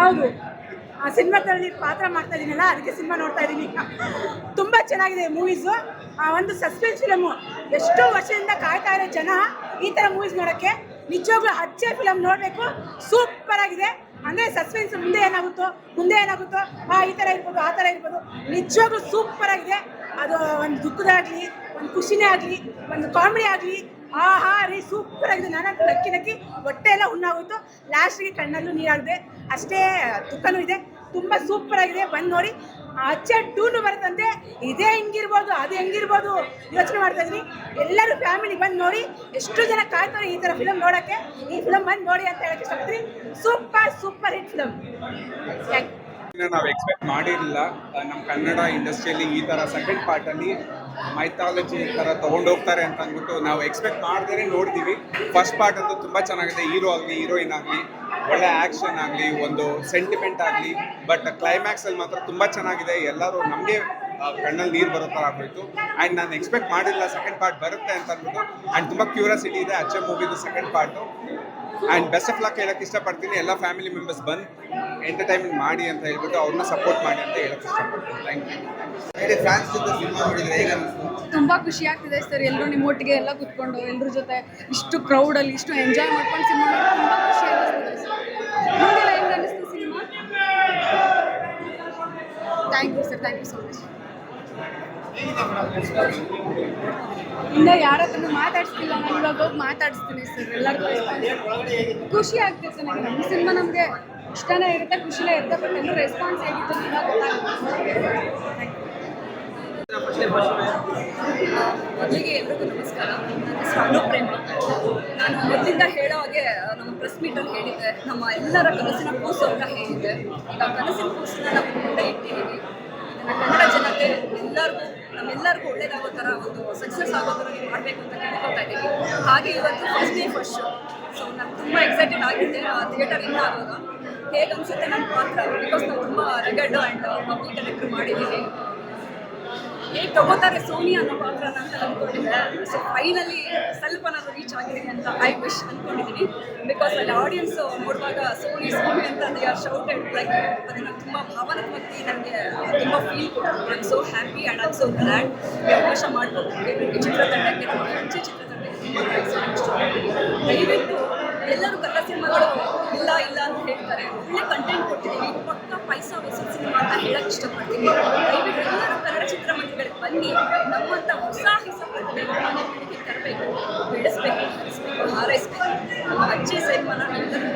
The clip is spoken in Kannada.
ಹೌದು. ಆ ಸಿನಿಮಾದಲ್ಲಿ ಪಾತ್ರ ಮಾಡ್ತಾ ಇದೀನಲ್ಲ, ಅದಕ್ಕೆ ಸಿನಿಮಾ ನೋಡ್ತಾ ಇದ್ದೀನಿ ತುಂಬ ಚೆನ್ನಾಗಿದೆ ಮೂವೀಸು. ಒಂದು ಸಸ್ಪೆನ್ಸ್ ಫಿಲಮು. ಎಷ್ಟೋ ವರ್ಷದಿಂದ ಕಾಯ್ತಾ ಇರೋ ಜನ ಈ ಥರ ಮೂವೀಸ್ ನೋಡೋಕ್ಕೆ ನಿಜವಾಗ್ಲೂ ಅಚ್ಚೆ ಫಿಲಮ್ ನೋಡಬೇಕು. ಸೂಪರ್ ಆಗಿದೆ. ಅಂದರೆ ಸಸ್ಪೆನ್ಸ್ ಮುಂದೆ ಏನಾಗುತ್ತೋ ಮುಂದೆ ಏನಾಗುತ್ತೋ, ಆ ಈ ಥರ ಇರ್ಬೋದು, ಆ ಥರ ಇರ್ಬೋದು. ನಿಜವಾಗ್ಲೂ ಸೂಪರ್ ಆಗಿದೆ. ಅದು ಒಂದು ದುಃಖದಾಗಲಿ ಒಂದು ಖುಷಿನೇ ಆಗಲಿ, ಒಂದು ಕಾಮಿಡಿ ಆಗಲಿ ಆಹಾ, ರೀ ಸೂಪರ್ ಆಗಿದೆ. ನಾನಂತೂ ನಕ್ಕಿ ನಕ್ಕಿ ಹೊಟ್ಟೆ ಎಲ್ಲ ಹುಣ್ಣಾಗೋಯ್ತು ಲಾಸ್ಟಿಗೆ ಕಣ್ಣಲ್ಲೂ ನೀರಾಗಿದೆ. ಅಷ್ಟೇ ತುಕ್ಕನೂ ಇದೆ. ತುಂಬ ಸೂಪರ್ ಆಗಿದೆ. ಬಂದು ನೋಡಿ. ಅಚ್ಚ ಟೂನು ಬರುತ್ತಂತೆ. ಇದೇ ಹೆಂಗಿರ್ಬೋದು, ಅದು ಹೆಂಗಿರ್ಬೋದು. ಯೋಚನೆ ಮಾಡ್ತಾ ಇದ್ದೀನಿ. ಎಲ್ಲರೂ ಫ್ಯಾಮಿಲಿ ಬಂದು ನೋಡಿ. ಎಷ್ಟು ಜನ ಕಾಯ್ತಾರೆ ಈ ಥರ ಫಿಲಮ್ ನೋಡೋಕ್ಕೆ? ಈ ಫಿಲಮ್ ಬಂದು ನೋಡಿ ಅಂತ ಹೇಳಕ್ಕೆ ಇಷ್ಟಪಡ್ತೀನಿ. Super super hit film thank you ನಾವು ಎಕ್ಸ್ಪೆಕ್ಟ್ ಮಾಡಿರಲಿಲ್ಲ ನಮ್ಮ ಕನ್ನಡ ಇಂಡಸ್ಟ್ರಿಯಲ್ಲಿ ಈ ಥರ ಸೆಕೆಂಡ್ ಪಾರ್ಟಲ್ಲಿ ಮೈಥಾಲಜಿ ಥರ ತೊಗೊಂಡೋಗ್ತಾರೆ ಅಂತ ಅಂದ್ಬಿಟ್ಟು ನಾವು ಎಕ್ಸ್ಪೆಕ್ಟ್ ಮಾಡ್ದೇ ನೋಡ್ತೀವಿ. ಫಸ್ಟ್ ಪಾರ್ಟ್ ಅಂತೂ ತುಂಬ ಚೆನ್ನಾಗಿದೆ. ಹೀರೋ ಆಗಲಿ ಹೀರೋಯಿನ್ ಆಗಲಿ, ಒಳ್ಳೆ ಆ್ಯಕ್ಷನ್ ಆಗಲಿ, ಒಂದು ಸೆಂಟಿಮೆಂಟ್ ಆಗಲಿ ಬಟ್ ಕ್ಲೈಮ್ಯಾಕ್ಸಲ್ಲಿ ಮಾತ್ರ ತುಂಬ ಚೆನ್ನಾಗಿದೆ. ಎಲ್ಲರೂ ನಮಗೆ ಕಣ್ಣಲ್ಲಿ ನೀರು ಬರೋ ಥರ ಆಗೋಯ್ತು ಆ್ಯಂಡ್ ನಾನು ಎಕ್ಸ್ಪೆಕ್ಟ್ ಮಾಡಿಲ್ಲ ಸೆಕೆಂಡ್ ಪಾರ್ಟ್ ಬರುತ್ತೆ ಅಂತ ಅಂದ್ಬಿಟ್ಟು. ಆ್ಯಂಡ್ ತುಂಬ ಕ್ಯೂರಿಯಾಸಿಟಿ ಇದೆ ಅಚ್ಚೆ ಮೂವಿದು second part and best of luck ಹೇಳಕ್ಕೆ ಇಷ್ಟಪಡ್ತೀನಿ. ಎಲ್ಲ ಫ್ಯಾಮಿಲಿ ಮೆಂಬರ್ಸ್ ಬಂದು ಎಂಟರ್ಟೈನ್ಮೆಂಟ್ ಮಾಡಿ ಅಂತ ಹೇಳ್ಬಿಟ್ಟು ಅವ್ರನ್ನ ಸಪೋರ್ಟ್ ಮಾಡಿ ಅಂತ ಹೇಳಕ್ಕೆ ಇಷ್ಟಪಡ್ತೀನಿ. ಥ್ಯಾಂಕ್ ಫ್ಯಾನ್ಸ್ ಜೊತೆ ಸಿನಿಮಾ ನೋಡಿದ್ರೆ ಹೇಗೆ ತುಂಬ ಖುಷಿ ಆಗ್ತಿದೆ ಸರ್. ಎಲ್ಲರೂ ನಿಮ್ಮೊಟ್ಟಿಗೆ ಎಲ್ಲ ಕುತ್ಕೊಂಡು ಎಲ್ಲರ ಜೊತೆ ಇಷ್ಟು ಕ್ರೌಡಲ್ಲಿ ಇಷ್ಟು ಎಂಜಾಯ್ ಮಾಡ್ಕೊಂಡು ಸಿನಿಮಾ ತುಂಬ ಖುಷಿ ಅನ್ನಿಸ್ತಿದೆ sir. Cinema thank you sir thank you so much ಯಾರ ಹತ್ರನೂ ಮಾತಾಡಿಸ್ತಿಲ್ಲ. ನಾನು ಇವಾಗ ಹೋಗಿ ಮಾತಾಡಿಸ್ತೀನಿ ಸರ್. ಎಲ್ಲರಿಗೂ ಖುಷಿ ಆಗ್ತಿದೆ ನನಗೆ ನಮ್ಮ ಸಿನಿಮಾ ನಮಗೆ ಇಷ್ಟನೇ ಇರುತ್ತೆ ಖುಷಿನೇ ಇರುತ್ತೆ ಬಟ್ ಎಲ್ಲರೂ ರೆಸ್ಪಾನ್ಸ್ ಹೇಗಿತ್ತು ಇವಾಗ ಮೊದಲಿಗೆ ಎಲ್ರಿಗೂ ನಮಸ್ಕಾರ. ನನ್ನ ಹೆಸರು ಅನುಪ್ರೇಮ. ನಾನು ಮೊದಲಿಂದ ಹೇಳೋ ಹಾಗೆ ನಮ್ಮ ಪ್ರೆಸ್ ಮೀಟಲ್ಲಿ ಹೇಳಿದ್ದೆ. ನಮ್ಮ ಎಲ್ಲರ ಕನಸಿನ ಕೂಸು ಅಂತ ಹೇಳಿದ್ದೆ. ಈಗ ಕನಸಿನ ಕೂಸನ್ನ ನಾವು ಮುಂದೆ ಇಟ್ಟಿದ್ದೀವಿ ಕನ್ನಡ ಜನತೆ ಎಲ್ಲರಿಗೂ, ನಮ್ಮೆಲ್ಲರಿಗೂ ಒಳ್ಳೇದಾಗೋ ಥರ ಒಂದು ಸಕ್ಸಸ್ ಆಗೋ ಥರ ನೀವು ಮಾಡಬೇಕು ಅಂತ ಕೇಳ್ಕೊತಾ ಇದ್ದೀವಿ. ಹಾಗೆ ಇವತ್ತು first day first show so ನಾನು ತುಂಬ ಎಕ್ಸೈಟೆಡ್ ಆಗಿದ್ದೆ. ಆ ಥಿಯೇಟರ್ ಇಂದ ಆಗುವಾಗ ಹೇಗೆ ಅನ್ಸುತ್ತೆ ನನ್ನ ಪಾತ್ರ ಬಿಕಾಸ್ ನಾವು ತುಂಬ ರೆಗಡ್ ಆ್ಯಂಡ್ ಪಬ್ಲಿಕ್ ಕನೆಕ್ಟ್ ಮಾಡಿದ್ದೀವಿ ಹೇಗೆ ತಗೋತಾರೆ ಸೋನಿ ಅನ್ನೋ ಪಾತ್ರ ಅಂತ ಅಂದ್ಕೊಂಡಿದ್ದೆ ಸೊ ಫೈನಲಿ ಸ್ವಲ್ಪ ನಾನು ರೀಚ್ ಆಗಿದ್ದೀನಿ ಅಂತ ಐ ವಿಶ್ ಅಂದ್ಕೊಂಡಿದ್ದೀನಿ ಬಿಕಾಸ್ ಅಲ್ಲಿ ಆಡಿಯನ್ಸ್ ನೋಡುವಾಗ ಸೋನಿ ಸೋನಿ ಅಂತ ದೇ ಆರ್ ಶೌಟೆಡ್ ಲೈಕ್ ಅದನ್ನು ತುಂಬ ಭಾವನಾತ್ಮಕವಾಗಿ ನನಗೆ ತುಂಬ ಫೀಲ್ ಕೊಡ್ತು. I am so happy and am so glad ಅವಕಾಶ ಮಾಡ್ಕೊಡ್ತೀನಿ ಚಿತ್ರತಂಡಕ್ಕೆ ಹೇಳ್ತಾರೆ ಒಳ್ಳೆ ಕಂಟೆಂಟ್ ಕೊಟ್ಟಿದ್ದೀವಿ ಪಕ್ಕ ಪೈಸಾ ವಸೂಲ್ ಸಿನಿಮಾ ಅಂತ ಹೇಳಕ್ ಇಷ್ಟಪಡ್ತೀನಿ ದಯವಿಟ್ಟು ಎಲ್ಲರೂ ಕನ್ನಡ ಚಿತ್ರಮಂದಿರಗಳಿಗೆ ಬನ್ನಿ ನಮ್ಮಂಥ ಉತ್ಸಾಹಿ ಸಂಪರ್ಕಗಳನ್ನು ತರಬೇಕು ಬೆಳೆಸ್ಬೇಕು ಹರಿಸ್ಬೇಕು ಹಾರೈಸ್ಬೇಕು ನಮ್ಮ ಅಜ್ಜಿ ಸಿನಿಮಾನ ಎಲ್ಲರೂ